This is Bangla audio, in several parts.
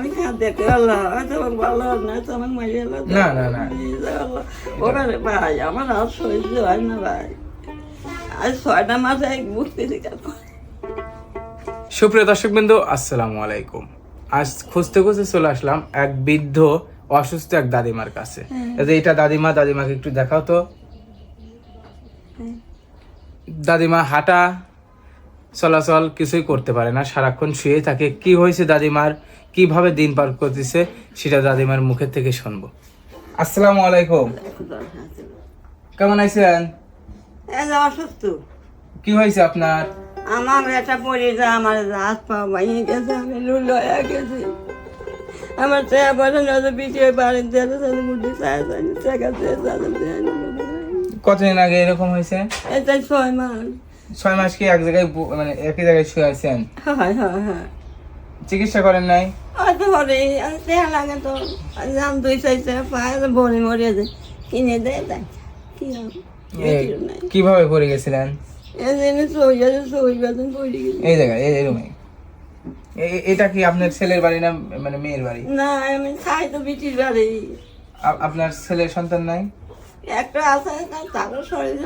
আমি আল্লাহ আমার ভালো না তো আমার মাঝে না, না, না। ওরা ভাই আমার আর সহ্য হয় না ভাই। আজ ছয়টা মাসে এক সুপ্রিয় দর্শক বিন্দু আসসালামু আলাইকুম। আজ খুঁজতে খুঁজতে চলে আসলাম এক বৃদ্ধ অসুস্থ এক দাদিমার কাছে। এটা দাদিমা দাদিমাকে একটু দেখাও তো। দাদিমা হাঁটা চলাচল কিছুই করতে পারে না সারাক্ষণ শুয়ে থাকে। কি হয়েছে দাদিমার? কীভাবে দিন পার করতেছে সেটা দাদিমার মুখের থেকে শুনব। আসসালামু আলাইকুম। কেমন আছেন? অসুস্থ। কি হয়েছে আপনার? আমার এটা পড়ে যা আমার হাত পা ভেঙে গেছে আমি লুল হয়ে গেছি। আমার চেয়ে বলে না পিছিয়ে বাড়ির দেড় সাথে চায় জানি চেয়ে কতদিন আগে এরকম হয়েছে? এটা ছয় মাস। ছয় মাস কি এক জায়গায় মানে একই জায়গায় শুয়ে আছেন? হয় হয় হয়। চিকিৎসা করেন নাই? হয়তো বলে দেয়া লাগে তো দাম দুই চাইছে পায় ভরে মরে যায় কিনে দেয় দেয়। কি কীভাবে পড়ে গেছিলেন? এই জায়গায় এই রুমে। এটা কি আপনার ছেলের বাড়ি না মানে মেয়ের বাড়ি? না আমি খাই তো বিটির বাড়ি। আপনার ছেলের সন্তান নাই? একটা আছে তার তারও শরীর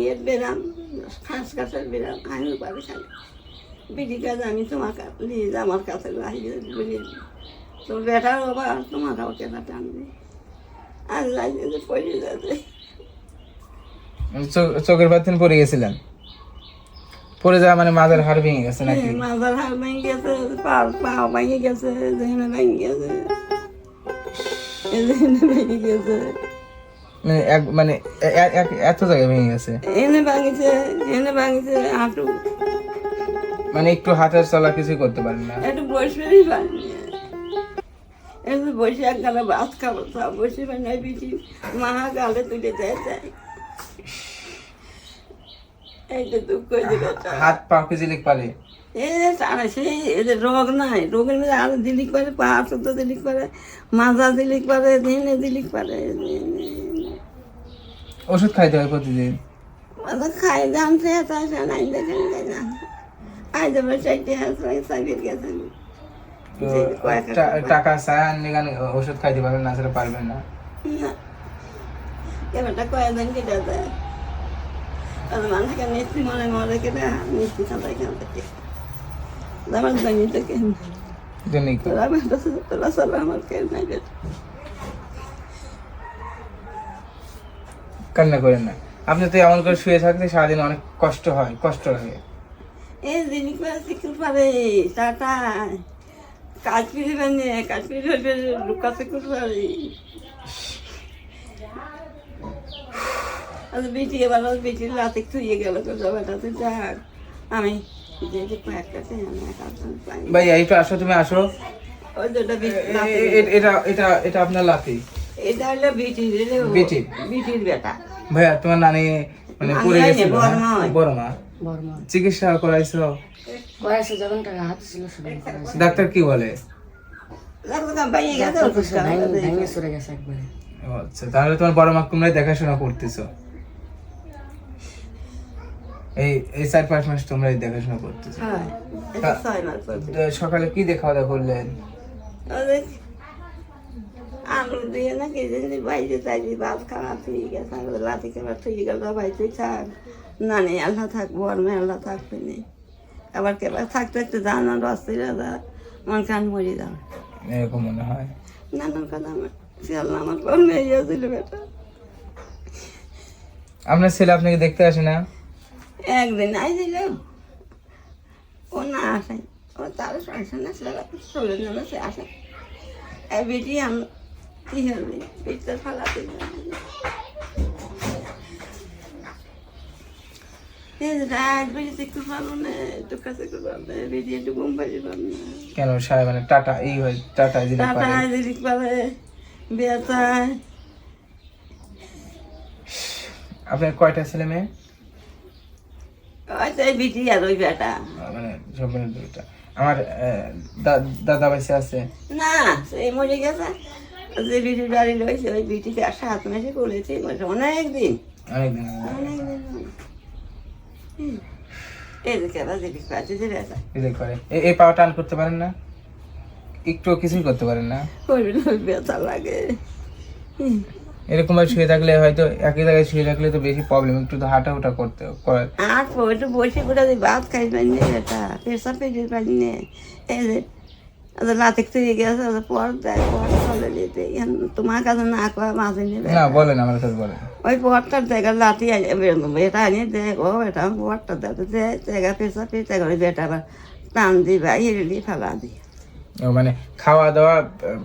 ইয়ের বেরাম খাস কাছের বেরাম আমিও পারি খাই বিটি কাজ আমি তোমার নিয়ে যা আমার কাছে বলি তো বেটার বাবা তোমার কাউ কেনা টানবে। আর লাইনে যে পড়ে যাবে। চোখের পাতিন পড়ে গেছিলেন? পড়ে যাওয়া মানে মাথার হাড় ভেঙে গেছে নাকি? মাথার হাল ভেঙে গেছে পা পা ভেঙে গেছে যেখানে ভেঙে গেছে এখানে ভেঙে গেছে। মানে এক মানে এত জায়গায় ভেঙে গেছে? এনে ভাঙিছে এনে ভাঙিছে হাঁটু মানে একটু হাতের চলা কিছু করতে পারেন না। একটু বসবেই পারিনি একটু বসে ভাত খাব সব বসে মা গালে তুলে দেয় এইটা দুঃখ হাত পা ফিজিলিক রোগ নাই। রোগের মধ্যে আরও দিলিক পারে পা শুদ্ধ দিলিক পারে মাজা দিলিক পারে দিনে দিলিক পারে ওষুধ খাইতে হয় প্রতিদিন? খাই জানছে তাই নাই দেখেন না আই যাবে চাইতে আসলে সাইবের গেছেন টাকা চান নিগান ওষুধ খাইতে পারবেন না সেটা পারবেন না? কেমনটা কয়েকদিন কেটে মানুষকে মিষ্টি মনে মনে কেটে মিষ্টি খাতে খাতে আমার জমি তো কেন জন্যই তোরা তোরা সব আমার কেন নাই কান্না করেন না। আপনি তো এমন করে শুয়ে থাকলে সারাদিন অনেক কষ্ট হয় কষ্ট লাগে। এই জিনিস করে শিখতে পারে টাটা। বানিয়ে কাজ ফিরে লুকা শিখতে পারে আর বেটি এবার বেটির রাতে থুয়ে গেল তো জবাটাতে যাক। আমি যে যে আমি একা পাই। ভাই এইটা আসো তুমি আসো। বিটি এটা এটা এটা আপনার এটা হলো বিটির বিটির? বিটির বেটা। ভাইয়া তোমার নানি মানে পড়ে গেছিল বড় হ্যাঁ? মা। বড় চিকিৎসা করাইছো? কয়েকশো যখন টাকা হাত ছিল ডাক্তার কি বলে? আচ্ছা তাহলে তোমার বড় মা তোমরাই দেখাশোনা করতেছো? এই এই চার পাঁচ মাস তোমরাই দেখাশোনা করতেছো। হ্যাঁ সকালে কি দেখা দাওয়া করলেন আলু দিয়ে না কি জানি বাইরে চাইছি ভাত খাওয়া ঠিক গেছে আমাদের লাতি খাবার ঠিক গেল ভাই তুই থাক নানি আল্লাহ থাক বর্মে আল্লাহ থাকবে নি। আবার কেবার থাকতে থাকতে জানা রস্তির মন কান মরি যাও। এরকম মনে হয়? নানার কথা আমার আল্লাহ আমার বর্মে গিয়েছিল বেটা। আপনার ছেলে আপনাকে দেখতে আসে না? একদিন আইছিল। ও না আসে। ও তার সংসার না ছেলে চলে যাবে সে আসে। এই বেটি আমি কি ফালাতে কেন সাহেব মানে টাটা এই হয় টাটা পাবে বেতায় আপনার কয়টা ছেলে মেয়ে ওই বিটি আর ওই বেটা মানে সব আমার দাদা বাইসে আছে না সেই মরে গেছে যে বিটির বাড়ি রয়েছে ওই বিটিকে আর সাত মাসে করেছে অনেক দিন। এই পাওয়া টান করতে পারেন না? একটু কিছুই করতে পারেন না? ব্যথা লাগে। এরকম ভাবে শুয়ে থাকলে হয়তো একই জায়গায় শুয়ে থাকলে তো বেশি প্রবলেম একটু তো হাঁটা হুটা করতে আর একটু বসে ভাত খাই পারি না এটা পেশা পেটে পারি না। এই যে আচ্ছা, লাতে থেকে গেছে আচ্ছা, পর দেয় পর চলে এখন তোমার কাছে না কয়া মাঝে নেবে না বলেন আমার কাছে বলেন ওই পরটার জায়গা লাতি এটা আনিয়ে দেয় ও এটা পরটা জায়গা পেশা পেশা করে বেটা আবার টান দিবা ইরলি ফেলা ও মানে খাওয়া দাওয়া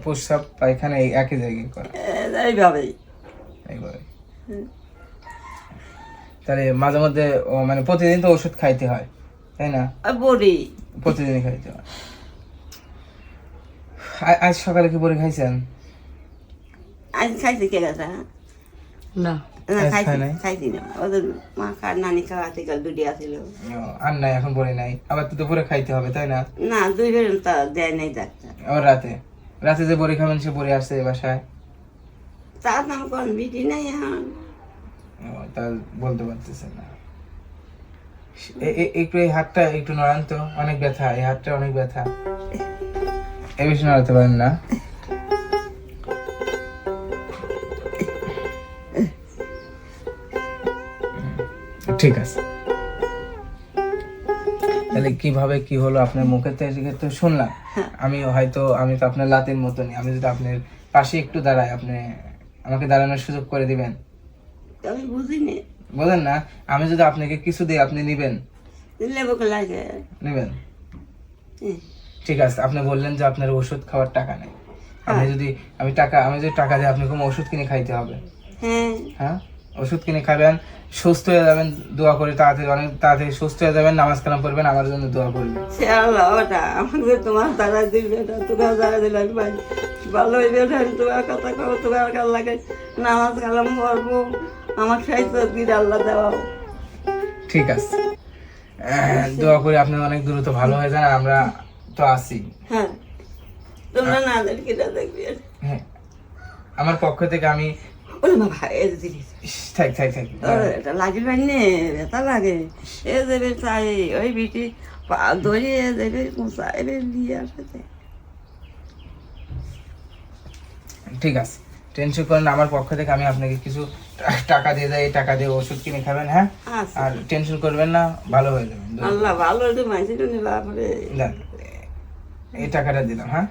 প্রস্রাব পায়খানা একই জায়গায় করা এইভাবেই এইভাবে তাহলে মাঝে মধ্যে মানে প্রতিদিন তো ওষুধ খাইতে হয় তাই না বড়ি প্রতিদিনই খাইতে হয় আজ সকালে কি পরে খাইছেন? আজ খাইছি কে গেছে না। না খাইছি খাইছি না। ওদের মা খার নানি খাওয়া থেকে দুটি আসছিল আর নাই এখন পরে নাই। আবার তো দুপুরে খাইতে হবে তাই না? না দুই বের তা দেয় নাই ডাক্তার। আবার রাতে। রাতে যে বড়ি খাবেন সে বড়ি আসছে বাসায়। তার নাম কোন বিটি নাই এখন। ও, তা বলতে পারতেছেন না। একটু এই হাতটা একটু নড়ান তো অনেক ব্যথা এই হাতটা অনেক ব্যথা। এ বেশি নড়াতে পারেন না। ঠিক আছে। তাহলে কীভাবে কি হলো আপনার মুখে থেকে তো শুনলাম। আমি হয়তো আমি তো আপনার লাতের মতনই। আমি যদি আপনার পাশে একটু দাঁড়াই আপনি আমাকে দাঁড়ানোর সুযোগ করে দিবেন। আমি বুঝিনি। বলেন না আমি যদি আপনাকে কিছু দিই আপনি নিবেন। নেবেন। ঠিক আছে আপনি বললেন যে আপনার ওষুধ খাওয়ার টাকা নেই। আপনি যদি আমি টাকা আমি যদি টাকা দিই আপনি কোনো ওষুধ কিনে খাইতে হবে। হ্যাঁ হ্যাঁ? ওষুধ কিনে খাবেন সুস্থ হয়ে যাবেন দোয়া করে তাড়াতাড়ি অনেক তাড়াতাড়ি সুস্থ হয়ে যাবেন নামাজ কালাম পড়বেন আমার জন্য দোয়া করবেন। আমাকে তোমার দ্বারা দিবে না তোমার দ্বারা দিলে আমি ভাই ভালো হইবে আমি তোমার কথা কব তোমার কাল লাগে নামাজ কালাম করব আমার সাহিত্য দিন আল্লাহ দেওয়া ঠিক আছে। দোয়া করি আপনি অনেক দ্রুত ভালো হয়ে যান আমরা তো আছি হ্যাঁ। তোমরা না দেখি কিনা দেখবি। হ্যাঁ। আমার পক্ষ থেকে আমি ওরে মা ভাই এই ইস, থাক থাক থাক। এটা লাগিল পারি নে ব্যথা লাগে। এ দেবে তাই ওই বিটি পা ধরিয়ে দেবে কুঁচা এবে দিয়ে আসে ঠিক আছে। টেনশন করেন আমার পক্ষ থেকে আমি আপনাকে কিছু টাকা দিয়ে দেয় টাকা দিয়ে ওষুধ কিনে খাবেন হ্যাঁ? আচ্ছা। আর টেনশন করবেন না ভালো হয়ে যাবেন। আল্লাহ ভালো নি বাপরে। দেন, এই টাকাটা দিলাম হ্যাঁ?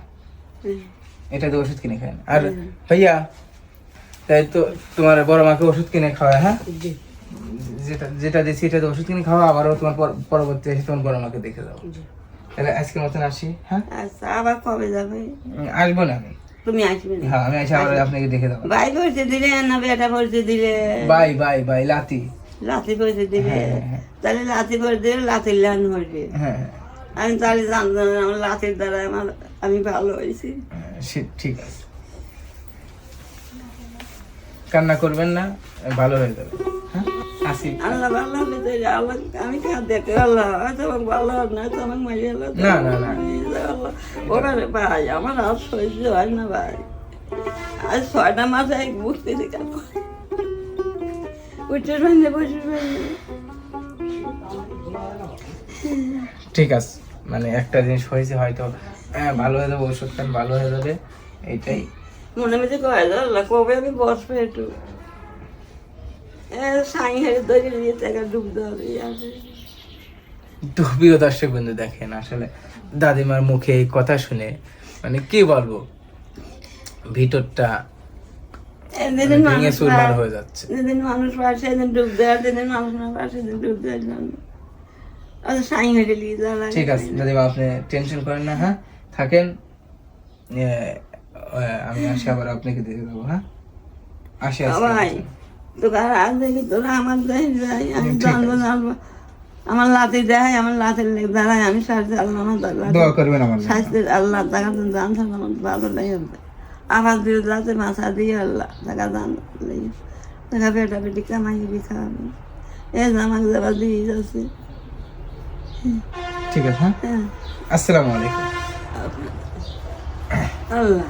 এটা দিয়ে ওষুধ কিনে খাবেন আর ভাইয়া তাই তো তোমার বড় মাকে ওষুধ কিনে খাওয়া হ্যাঁ? যেটা যেটা দিচ্ছি এটা ওষুধ কিনে খাওয়া আবারও তোমার পর- পরবর্তী এসে তোমার বড় মাকে দেখে যাব। তাহলে আজকের মতন আসি হ্যাঁ? আচ্ছা আবার কবে যাবে? আসব না আমি। তুমি আসবে হ্যাঁ আমি এসে আবার আপনাকে দেখে যাব। ভাই পয়সা দিলে না বেটা পয়সা দিলে। বাই বাই বাই লাতি। লাথি পয়সা দিলে। হ্যাঁ, হ্যাঁ। তাহলে লাথি পয়সা দিলে লাথির লান হ্যাঁ হ্যাঁ। আমি তাহলে জানতাম না আমার লাথির দ্বারা আমার আমি ভালো হয়েছি। সে- ঠিক আছে। কান্না করবেন না ভালো হয়ে যাবে। হ্যাঁ আল্লাহ ভালো হবে তো আল্লাহ আমি কাঁদ দেখে আল্লাহ হয়তো ভালো হবে না তো আমার মারি আল্লাহ না, না, না। আল্লাহ ওখানে ভাই আমার আর সহ্য হয় না ভাই। আজ ছয়টা মাস এক বুঝতেছি কেন উঠে পাইনি বসে পাইনি ঠিক আছে মানে একটা জিনিস হয়েছে হয়তো হ্যাঁ ভালো হয়ে যাবে ওষুধ খান ভালো হয়ে যাবে এইটাই। মনে মধ্যে কয় আল্লাহ কবে আমি বসবো একটু। সাই হেরে ধরে নিয়ে টাকা হবে এই আছে তো প্রিয় দর্শক বন্ধু দেখেন আসলে দাদিমার মুখে এই কথা শুনে মানে কি বলব ভিতরটা মানুষ চুরমার হয়ে যাচ্ছে। যেদিন মানুষ পায় সেদিন ডুব দেয় যেদিন মানুষ না পায় সেদিন ডুব হেরে ঠিক আছে দাদিমা আপনি টেনশন করেন না হ্যাঁ? থাকেন। আমি আসি আবার আপনাকে দেখে দেবো হ্যাঁ? আসি দেখি তোরা আমার দেয় যাই আমি জানব জানব আমার লাতি দেয় আমার লাতের লেগে দাঁড়ায় আমি সাথে আল্লাহ আমার দোয়া করবেন আমার জন্য। আল্লাহ টাকা তো আমার ভালো লাগে আবার দিয়ে যাতে মাথা দিয়ে আল্লাহ টাকা দান টাকা পেটা পেটি কামাই খাওয়াবে এ জামাক যাবা দিয়ে যাচ্ছে ঠিক আছে হ্যাঁ আসসালামু আলাইকুম আল্লাহ